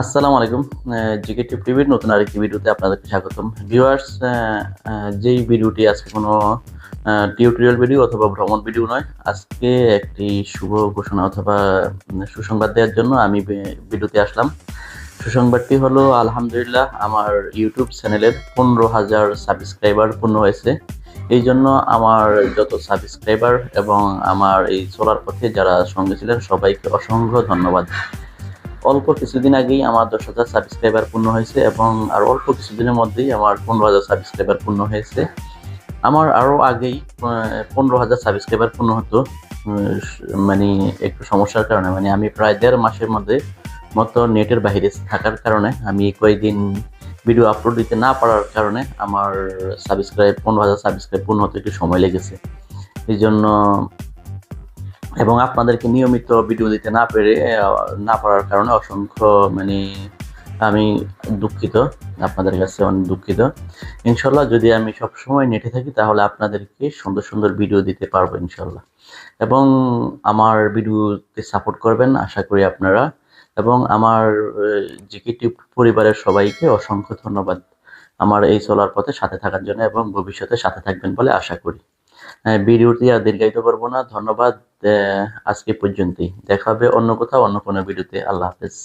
আসসালামু আলাইকুম। জিকে টিপ টিভির নতুন আরেকটি ভিডিওতে আপনাদেরকে স্বাগতম। ভিউয়ার্স যেই ভিডিওটি আজকে কোনো টিউটোরিয়াল ভিডিও অথবা ভ্রমণ ভিডিও নয়, আজকে একটি শুভ ঘোষণা অথবা সুসংবাদ দেওয়ার জন্য আমি ভিডিওতে আসলাম। সুসংবাদটি হলো, আলহামদুলিল্লাহ আমার ইউটিউব চ্যানেলের পনেরো হাজার সাবস্ক্রাইবার পূর্ণ হয়েছে। এই জন্য আমার যত সাবস্ক্রাইবার এবং আমার এই চলার পথে যারা সঙ্গে ছিলেন, সবাইকে অসংখ্য ধন্যবাদ। অল্প কিছুদিন আগেই আমার দশ হাজার সাবস্ক্রাইবার পূর্ণ হয়েছে এবং আর অল্প কিছুদিনের মধ্যেই আমার পনেরো হাজার সাবস্ক্রাইবার পূর্ণ হয়েছে। আমার আরও আগেই পনেরো হাজার সাবস্ক্রাইবার পূর্ণ হতো। মানে একটু সমস্যার কারণে মানে আমি প্রায় দেড় মাসের মধ্যে মতো নেটের বাইরে থাকার কারণে আমি কয়েকদিন ভিডিও আপলোড দিতে না পারার কারণে আমার সাবস্ক্রাইব পনেরো হাজার সাবস্ক্রাইব পূর্ণ হতে একটু সময় লেগেছে। এই জন্য এবং আপনাদেরকে নিয়মিত ভিডিও দিতে না পেরে, না পারার কারণে অসংখ্য মানে আমি দুঃখিত, আপনাদের কাছে অনেক দুঃখিত। ইনশাল্লাহ যদি আমি সবসময় নেটে থাকি তাহলে আপনাদেরকে সুন্দর সুন্দর ভিডিও দিতে পারব ইনশাল্লাহ এবং আমার ভিডিওতে সাপোর্ট করবেন, আশা করি আপনারা এবং আমার জিকিটি পরিবারের সবাইকে অসংখ্য ধন্যবাদ আমার এই চলার পথে সাথে থাকার জন্য এবং ভবিষ্যতে সাথে থাকবেন বলে আশা করি। ভিডিওটি আর দীর্ঘায়িত করব না। ধন্যবাদ। আজকে পর্যন্তই। দেখা হবে অন্য কোথাও, অন্য কোনো ভিডিওতে। আল্লাহ হাফেজ।